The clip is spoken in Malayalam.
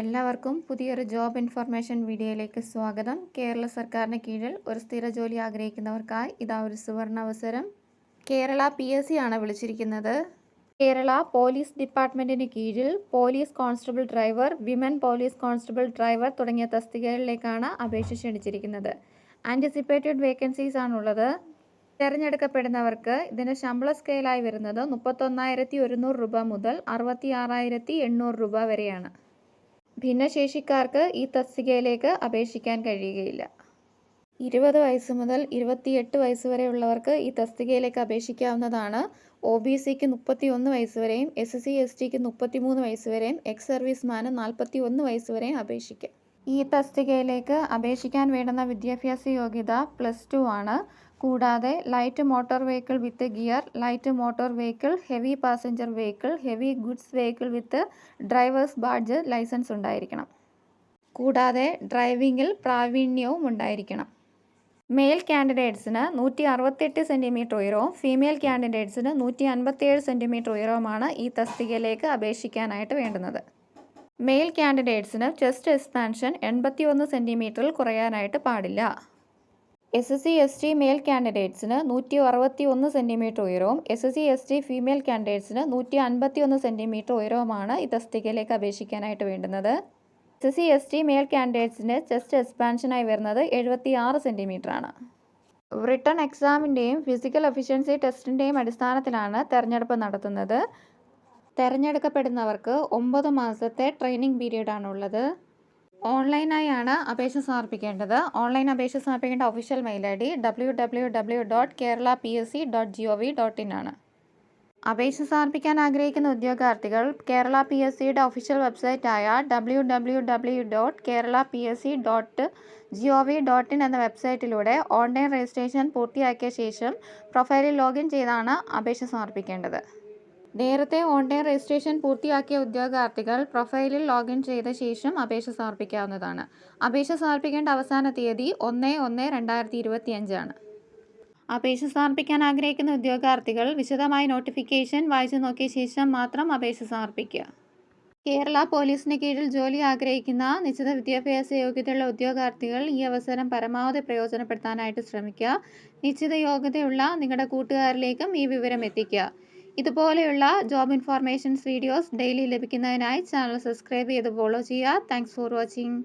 എല്ലാവർക്കും പുതിയൊരു ജോബ് ഇൻഫർമേഷൻ വീഡിയോയിലേക്ക് സ്വാഗതം. കേരള സർക്കാരിന് കീഴിൽ ഒരു സ്ഥിര ജോലി ആഗ്രഹിക്കുന്നവർക്കായി ഇതാ ഒരു സുവർണ അവസരം. കേരള പി എസ് സി ആണ് വിളിച്ചിരിക്കുന്നത്. കേരള പോലീസ് ഡിപ്പാർട്ട്മെന്റിന് കീഴിൽ police constable driver women police constable driver തുടങ്ങിയ തസ്തികകളിലേക്കാണ് അപേക്ഷ ക്ഷണിച്ചിരിക്കുന്നത്. ആന്റിസിപ്പേറ്റഡ് വേക്കൻസീസ് ആണുള്ളത്. തിരഞ്ഞെടുക്കപ്പെടുന്നവർക്ക് ഇതിന് ശമ്പള സ്കെയിലായി വരുന്നത് മുപ്പത്തൊന്നായിരത്തി ഒരുന്നൂറ് രൂപ മുതൽ അറുപത്തി ആറായിരത്തി എണ്ണൂറ് രൂപ വരെയാണ്. ഭിന്നശേഷിക്കാർക്ക് ഈ തസ്തികയിലേക്ക് അപേക്ഷിക്കാൻ കഴിയുകയില്ല. ഇരുപത് വയസ്സ് മുതൽ ഇരുപത്തിയെട്ട് വയസ്സ് വരെയുള്ളവർക്ക് ഈ തസ്തികയിലേക്ക് അപേക്ഷിക്കാവുന്നതാണ്. ഒ ബി സിക്ക് മുപ്പത്തി ഒന്ന് വയസ്സ് വരെയും എസ് സി എസ് ടിക്ക് മുപ്പത്തി മൂന്ന് വയസ്സ് വരെയും എക്സ് സർവീസ്മാന് നാൽപ്പത്തി ഒന്ന് വയസ്സ് വരെയും അപേക്ഷിക്കാം. ഈ തസ്തികയിലേക്ക് അപേക്ഷിക്കാൻ വേണ്ടുന്ന വിദ്യാഭ്യാസ യോഗ്യത പ്ലസ് ടു ആണ്. കൂടാതെ light motor vehicle with gear light motor vehicle heavy passenger vehicle heavy goods vehicle with drivers badge licence ഉണ്ടായിരിക്കണം. കൂടാതെ ഡ്രൈവിംഗിൽ പ്രാവീണ്യവും ഉണ്ടായിരിക്കണം. മെയിൽ കാൻഡിഡേറ്റ്സിന് നൂറ്റി അറുപത്തെട്ട് സെന്റിമീറ്റർ ഉയരവും ഫീമെയിൽ കാൻഡിഡേറ്റ്സിന് നൂറ്റി അൻപത്തിയേഴ് സെന്റിമീറ്റർ ഉയരവുമാണ് ഈ തസ്തികയിലേക്ക് അപേക്ഷിക്കാനായിട്ട് വേണ്ടുന്നത്. മെയിൽ കാൻഡിഡേറ്റ്സിന് ചെസ്റ്റ് എക്സ്പാൻഷൻ എൺപത്തി ഒന്ന് സെന്റിമീറ്ററിൽ കുറയാനായിട്ട് പാടില്ല. S S C S T male കാൻഡിഡേറ്റ്സിന് നൂറ്റി അറുപത്തി ഒന്ന് സെന്റിമീറ്റർ ഉയരവും S S C S T female കാൻഡിഡേറ്റ്സിന് നൂറ്റി അൻപത്തി ഒന്ന് സെന്റിമീറ്റർ ഉയരവുമാണ് ഈ തസ്തികയിലേക്ക് അപേക്ഷിക്കാനായിട്ട് വേണ്ടുന്നത്. S S C S T male കാൻഡിഡേറ്റ്സിന് chest എക്സ്പാൻഷനായി വരുന്നത് എഴുപത്തി ആറ് സെന്റിമീറ്റർ ആണ്. റിട്ടേൺ എക്സാമിന്റെയും ഫിസിക്കൽ എഫിഷ്യൻസി ടെസ്റ്റിന്റെയും അടിസ്ഥാനത്തിലാണ് തെരഞ്ഞെടുപ്പ് നടത്തുന്നത്. തിരഞ്ഞെടുക്കപ്പെടുന്നവർക്ക് ഒമ്പത് മാസത്തെ ട്രെയിനിങ് പീരീഡാണുള്ളത് ഓൺലൈനായാണ് അപേക്ഷ സമർപ്പിക്കേണ്ടത്. ഓൺലൈൻ അപേക്ഷ സമർപ്പിക്കേണ്ട official mail I D W W W dot Kerala P S C dot G O V dot in ആണ്. അപേക്ഷ സമർപ്പിക്കാൻ ആഗ്രഹിക്കുന്ന ഉദ്യോഗാർത്ഥികൾ കേരള പി എസ് സിയുടെ official വെബ്സൈറ്റായ W W W dot Kerala P S C dot G O V dot in എന്ന വെബ്സൈറ്റിലൂടെ ഓൺലൈൻ രജിസ്ട്രേഷൻ പൂർത്തിയാക്കിയ ശേഷം പ്രൊഫൈലിൽ ലോഗിൻ ചെയ്താണ് അപേക്ഷ സമർപ്പിക്കേണ്ടത്. നേരത്തെ ഓൺലൈൻ രജിസ്ട്രേഷൻ പൂർത്തിയാക്കിയ ഉദ്യോഗാർത്ഥികൾ പ്രൊഫൈലിൽ ലോഗിൻ ചെയ്ത ശേഷം അപേക്ഷ സമർപ്പിക്കാവുന്നതാണ്. അപേക്ഷ സമർപ്പിക്കേണ്ട അവസാന തീയതി ഒന്ന് ഒന്ന് രണ്ടായിരത്തി ഇരുപത്തിയഞ്ചാണ്. അപേക്ഷ സമർപ്പിക്കാൻ ആഗ്രഹിക്കുന്ന ഉദ്യോഗാർത്ഥികൾ വിശദമായ നോട്ടിഫിക്കേഷൻ വായിച്ചു നോക്കിയ ശേഷം മാത്രം അപേക്ഷ സമർപ്പിക്കുക. കേരള പോലീസിന് കീഴിൽ ജോലി ആഗ്രഹിക്കുന്ന നിശ്ചിത വിദ്യാഭ്യാസ യോഗ്യതയുള്ള ഉദ്യോഗാർത്ഥികൾ ഈ അവസരം പരമാവധി പ്രയോജനപ്പെടുത്താനായിട്ട് ശ്രമിക്കുക. നിശ്ചിത യോഗ്യതയുള്ള നിങ്ങളുടെ കൂട്ടുകാരിലേക്കും ഈ വിവരം എത്തിക്കുക. ഇതുപോലെയുള്ള ജോബ് ഇൻഫോർമേഷൻസ് വീഡിയോസ് ഡെയിലി ലഭിക്കുന്നതിനായി ചാനൽ സബ്സ്ക്രൈബ് ചെയ്ത് ഫോളോ ചെയ്യുക. Thanks for watching